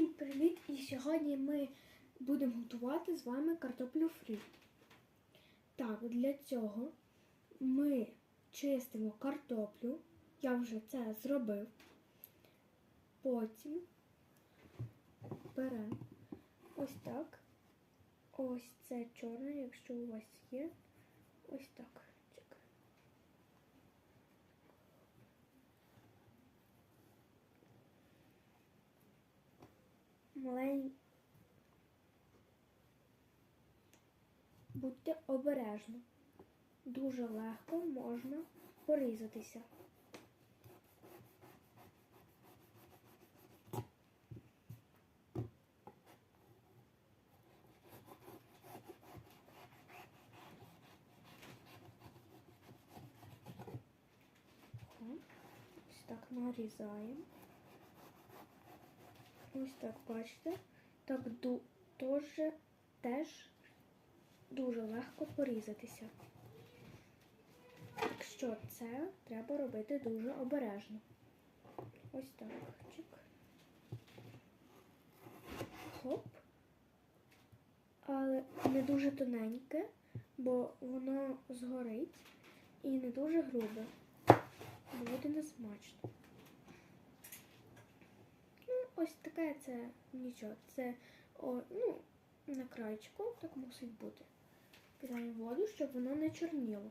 Всім привіт! І сьогодні ми будемо готувати з вами картоплю фрі. Так, для цього ми чистимо картоплю. Я вже це зробив. Потім беремо ось так. Ось це чорне, якщо у вас є. Ось так. Чекай. Будьте обережні. Дуже легко можна порізатися. Ось так нарізаємо. Ось так, бачите? Так ду- дуже, теж дуже легко порізатися. Так що це треба робити дуже обережно. Ось так. Чик. Хоп. Але не дуже тоненьке, бо воно згорить і не дуже грубе. Буде несмачно. Ось таке це нічого. Це о, ну, на краєчку так мусить бути. Кидаємо воду, щоб воно не чорніло.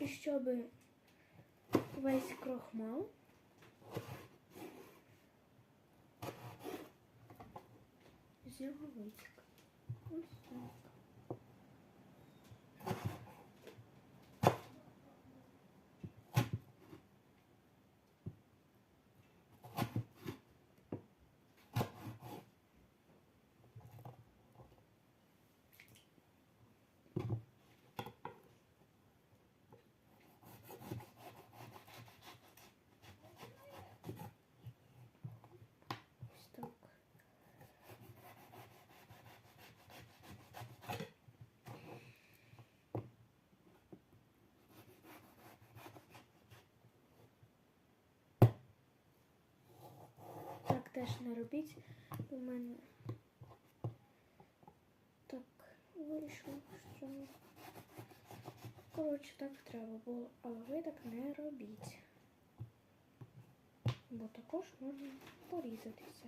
І щоб весь крохмал з нього витік. Ось так. Ось так. Так теж не робіть. У мене так вийшло, що коротше так треба було, але ви так не робіть. Бо також можна порізатися.